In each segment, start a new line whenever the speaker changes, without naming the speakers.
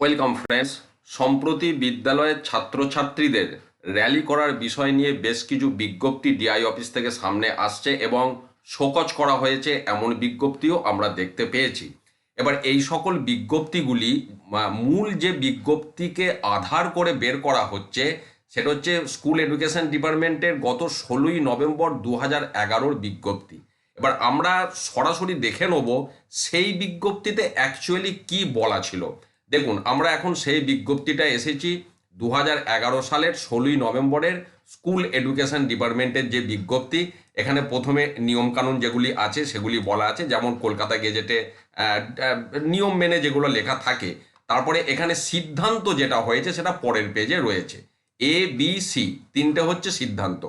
Welcome friends সম্প্রতি বিদ্যালয়ের ছাত্রছাত্রীদের র্যালি করার বিষয় নিয়ে বেশ কিছু বিজ্ঞপ্তি ডিআই অফিস থেকে সামনে আসছে এবং শোকজ করা হয়েছে এমন বিজ্ঞপ্তিও আমরা দেখতে পেয়েছি। এবার এই সকল বিজ্ঞপ্তিগুলি মূল যে বিজ্ঞপ্তিকে আধার করে বের করা হচ্ছে, সেটা হচ্ছে স্কুল এডুকেশন ডিপার্টমেন্টের গত ষোলোই নভেম্বর দু হাজার এগারোর বিজ্ঞপ্তি। এবার আমরা সরাসরি দেখে নেব সেই বিজ্ঞপ্তিতে অ্যাকচুয়ালি কি বলা ছিল। দেখুন, আমরা এখন সেই বিজ্ঞপ্তিটা এসেছি দু হাজার এগারো সালের ষোলোই নভেম্বরের স্কুল এডুকেশন ডিপার্টমেন্টের যে বিজ্ঞপ্তি। এখানে প্রথমে নিয়মকানুন যেগুলি আছে, সেগুলি বলা আছে। যেমন কলকাতা গেজেটে নিয়ম মেনে যেগুলো লেখা থাকে। তারপরে এখানে সিদ্ধান্ত যেটা হয়েছে, সেটা পরের পেজে রয়েছে। এ বি সি তিনটে হচ্ছে সিদ্ধান্ত।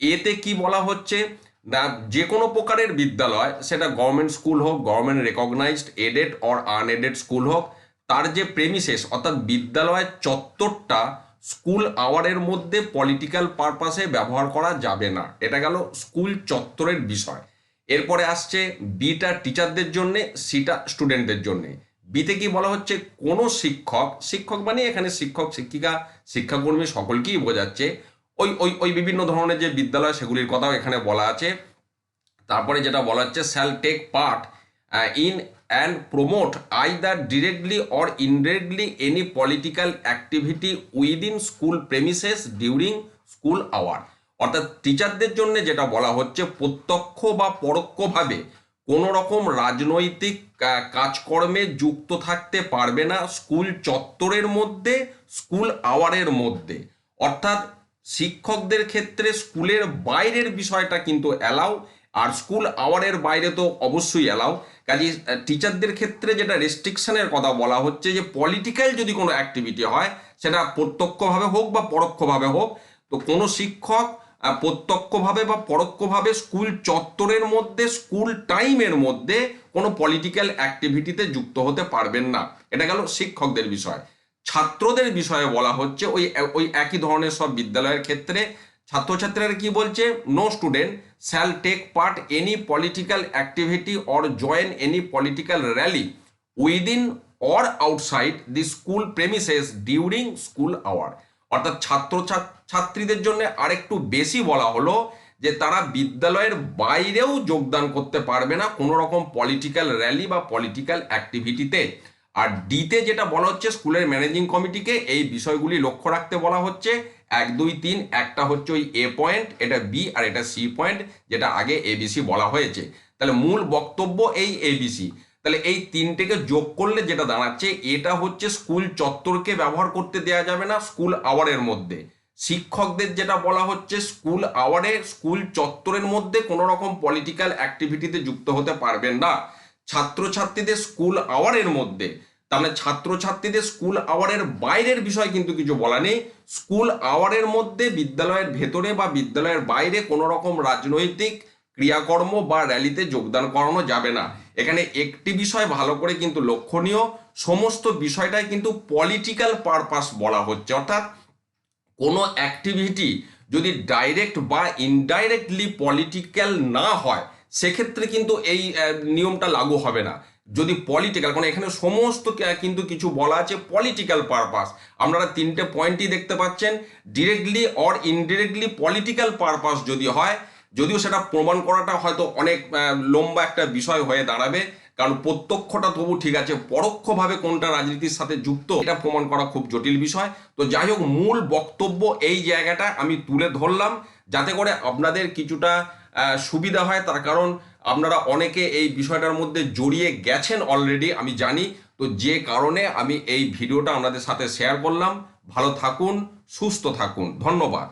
এতে কি বলা হচ্ছে? না, যে কোনো প্রকারের বিদ্যালয়, সেটা গভর্নমেন্ট স্কুল হোক government recognised aided or unaided school হোক তার যে প্রেমিসেস অর্থাৎ বিদ্যালয়ের চত্বরটা স্কুল আওয়ারের মধ্যে পলিটিক্যাল পারপাসে ব্যবহার করা যাবে না। এটা গেল স্কুল চত্বরের বিষয়। এরপরে আসছে বিটা টিচারদের জন্যে সিটা স্টুডেন্টদের জন্যে। বিতে কি বলা হচ্ছে? কোনো শিক্ষক শিক্ষক মানে এখানে শিক্ষক, শিক্ষিকা, শিক্ষাকর্মী সকলকেই বোঝাচ্ছে। ওই ওই ওই বিভিন্ন ধরনের যে বিদ্যালয়, সেগুলির কথাও এখানে বলা আছে। তারপরে যেটা বলা হচ্ছে shall take part in and promote either directly or indirectly any political activity within school premises during school hour অর্থাৎ টিচারদের জন্য যেটা বলা হচ্ছে, প্রত্যক্ষ বা পরোক্ষভাবে কোনো রকম রাজনৈতিক কাজকর্মে যুক্ত থাকতে পারবে না স্কুল চত্বরের মধ্যে স্কুল আওয়ারের মধ্যে। অর্থাৎ শিক্ষকদের ক্ষেত্রে স্কুলের বাইরের বিষয়টা কিন্তু অ্যালাউ আর স্কুল আওয়ারের বাইরে তো অবশ্যই অ্যালাউ কাজে টিচারদের ক্ষেত্রে যেটা রেস্ট্রিকশনের কথা বলা হচ্ছে যে পলিটিক্যাল যদি কোনো অ্যাক্টিভিটি হয়, সেটা প্রত্যক্ষভাবে হোক বা পরোক্ষভাবে হোক, তো কোনো শিক্ষক প্রত্যক্ষভাবে বা পরোক্ষভাবে স্কুল চত্বরের মধ্যে স্কুল টাইমের মধ্যে কোনো পলিটিক্যাল অ্যাক্টিভিটিতে যুক্ত হতে পারবেন না। এটা গেল শিক্ষকদের বিষয়। ছাত্রদের বিষয়ে বলা হচ্ছে, ওই ওই একই ধরনের সব বিদ্যালয়ের ক্ষেত্রে ছাত্রছাত্রীরা কি বলছে? No student shall take part any political activity or join any political rally within or outside the school premises during school hour অর্থাৎ ছাত্র ছাত্রীদের জন্য আরেকটু বেশি বলা হলো যে তারা বিদ্যালয়ের বাইরেও যোগদান করতে পারবে না কোনো রকম পলিটিক্যাল র্যালি বা পলিটিক্যাল অ্যাক্টিভিটিতে আর ডিতে যেটা বলা হচ্ছে স্কুলের ম্যানেজিং কমিটিকে এই বিষয়গুলি লক্ষ্য রাখতে বলা হচ্ছে। এক, দুই, তিন, একটা হচ্ছে ওই এ পয়েন্ট এটা বি আর এটা সি পয়েন্ট যেটা আগে এবিসি বলা হয়েছে। তাহলে মূল বক্তব্য এই এবিসি তাহলে এই তিনটেকে যোগ করলে যেটা দাঁড়াচ্ছে, এটা হচ্ছে স্কুল চত্বরকে ব্যবহার করতে দেওয়া যাবে না স্কুল আওয়ারের মধ্যে। শিক্ষকদের যেটা বলা হচ্ছে, স্কুল আওয়ারে স্কুল চত্বরের মধ্যে কোনো রকম পলিটিক্যাল অ্যাক্টিভিটিতে যুক্ত হতে পারবেন না। ছাত্রছাত্রীদের স্কুল আওয়ারের মধ্যে। মানে ছাত্রছাত্রীদের স্কুল আওয়ারের বাইরের বিষয় কিন্তু কিছু বলা নেই। স্কুল আওয়ারের মধ্যে বিদ্যালয়ের ভেতরে বা বিদ্যালয়ের বাইরে কোনো রকম রাজনৈতিক ক্রিয়াকর্ম বা র্যালিতে যোগদান করানো যাবে না। এখানে একটি বিষয় ভালো করে কিন্তু লক্ষণীয়, সমস্ত বিষয়টাই কিন্তু পলিটিক্যাল পারপাস বলা হচ্ছে। অর্থাৎ কোনো অ্যাক্টিভিটি যদি ডাইরেক্ট বা ইনডাইরেক্টলি পলিটিক্যাল না হয়, সেক্ষেত্রে কিন্তু এই নিয়মটা লাগু হবে না। যদি পলিটিক্যাল কারণ এখানে সমস্ত কিন্তু কিছু বলা আছে পলিটিক্যাল পারপাস আপনারা তিনটে পয়েন্টই দেখতে পাচ্ছেন directly or indirectly political purpose যদি হয় যদিও সেটা প্রমাণ করাটা হয়তো অনেক লম্বা একটা বিষয় হয়ে দাঁড়াবে, কারণ প্রত্যক্ষটা তবু ঠিক আছে, পরোক্ষভাবে কোনটা রাজনীতির সাথে যুক্ত, এটা প্রমাণ করা খুব জটিল বিষয়। তো যাই হোক, মূল বক্তব্য এই জায়গাটা আমি তুলে ধরলাম, যাতে করে আপনাদের কিছুটা সুবিধা হয়, তার কারণ আপনারা অনেকে এই বিষয়টার মধ্যে জড়িয়ে গেছেন অলরেডি আমি জানি। তো যে কারণে আমি এই ভিডিওটা আপনাদের সাথে শেয়ার করলাম। ভালো থাকুন, সুস্থ থাকুন। ধন্যবাদ।